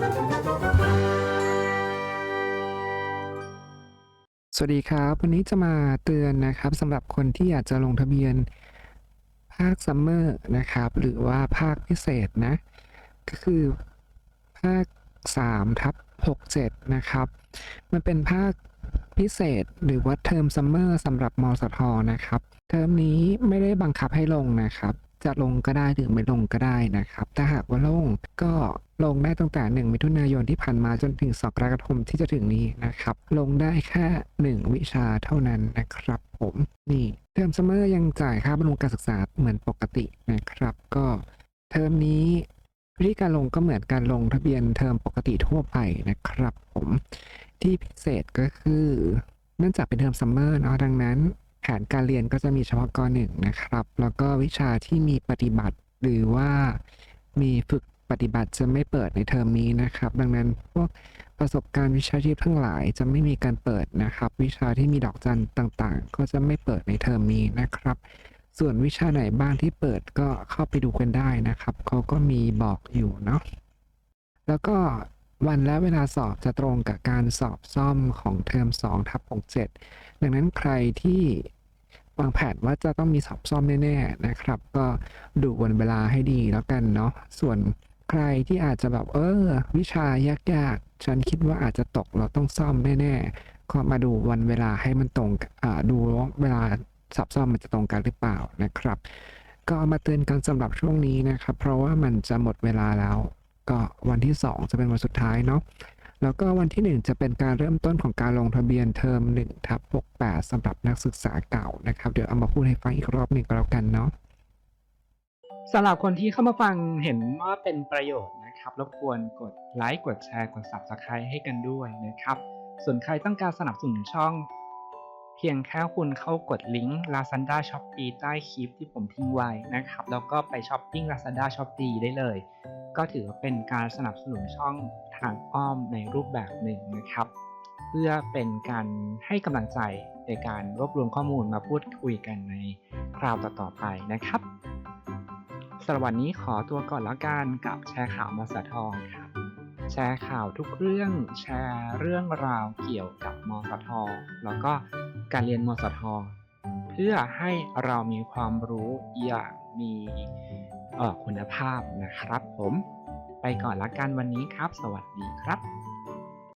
สวัสดีครับ วันนี้จะมาเตือนนะครับสำหรับคนที่อยากจะลงทะเบียนภาคซัมเมอร์นะครับ หรือว่าภาคพิเศษนะ ก็คือภาค3ทับ67 นะครับ มันเป็นภาคพิเศษหรือว่าเทอมซัมเมอร์สำหรับมสทนะครับ เทอมนี้ไม่ได้บังคับให้ลงนะครับ จะลงก็ได้หรือไม่ลงก็ได้นะครับ ถ้าหากว่าลงก็ลงได้ตั้งแต่ 1 มิถุนายนที่ผ่านมาจนถึง2กรกฎาคมที่จะถึงนี้นะครับ ลงได้แค่ 1 วิชาเท่านั้นนะครับผมนี่เทอมซัมเมอร์ยังจ่ายค่าบำรุงการศึกษาเหมือนปกตินะครับ ก็เทอมนี้วิธีการลงก็เหมือนการลงทะเบียนเทอมปกติทั่วไปนะครับ ผมที่พิเศษก็คือ เนื่องจากเป็นเทอมซัมเมอร์เนาะดังนั้น แผนการเรียนก็จะมีเฉพาะกหนึ่งนะครับ แล้วก็วิชาที่มีปฏิบัติหรือว่ามีฝึกปฏิบัติจะไม่เปิดในเทอมนี้นะครับ ดังนั้นพวกประสบการณ์วิชาชีพทั้งหลายจะไม่มีการเปิดนะครับ วิชาที่มีดอกจันต่างๆ ก็จะไม่เปิดในเทอมนี้นะครับ ส่วนวิชาไหนบ้างที่เปิดก็เข้าไปดูกันได้นะครับเขาก็มีบอกอยู่เนาะแล้วก็วันและเวลาสอบจะตรงกับการสอบซ่อมของเทอม2ทับ67ดังนั้นใครที่ วางแผนว่าจะต้องมีสอบซ่อมแน่ๆนะครับ ก็ดูวันเวลาให้ดีแล้วกันเนาะส่วนใครที่อาจจะแบบเออ วิชายากๆ ฉันคิดว่าอาจจะตกเราต้องซ่อมแน่ๆก็มาดูวันเวลาให้มันตรงอ่าดูว่าเวลาสอบซ่อมมันจะตรงกันหรือเปล่านะครับ ก็มาเตือนกันสำหรับช่วงนี้นะครับ เพราะว่ามันจะหมดเวลาแล้ว ก็วันที่ 2 จะเป็นวันสุดท้ายเนาะ แล้วก็วันที่ 1 จะเป็นการเริ่มต้นของการลงทะเบียนเทอม1ทับ68สำหรับนักศึกษาเก่านะครับ เดี๋ยวเอามาพูดให้ฟังอีกรอบหนึ่งก็แล้วกันเนาะสำหรับคนที่เข้ามาฟังเห็นว่าเป็นประโยชน์นะครับรบกวนกดไลค์กดแชร์กด Subscribe ให้กันด้วยนะครับ ส่วนใครต้องการสนับสนุนช่อง เพียงแค่คุณเข้ากดลิงก์ Lazada Shopee ใต้คลิปที่ผมทิ้งไว้นะครับ แล้วก็ไปช้อปปิ้ง Lazada Shopee ได้เลย ก็ถือว่าเป็นการสนับสนุนช่องทางอ้อมในรูปแบบหนึ่งนะครับ เพื่อเป็นการให้กำลังใจในการรวบรวมข้อมูลมาพูดคุยกันในคราวต่อๆไปนะครับสำหรับวันนี้ขอตัวก่อนแล้วกันกับแชร์ข่าวมสทองครับแชร์ข่าวทุกเรื่องแชร์เรื่องราวเกี่ยวกับมสท แล้วก็การเรียนมสท เพื่อให้เรามีความรู้อย่างมี คุณภาพนะครับผม ไปก่อนละกันวันนี้ครับ สวัสดีครับ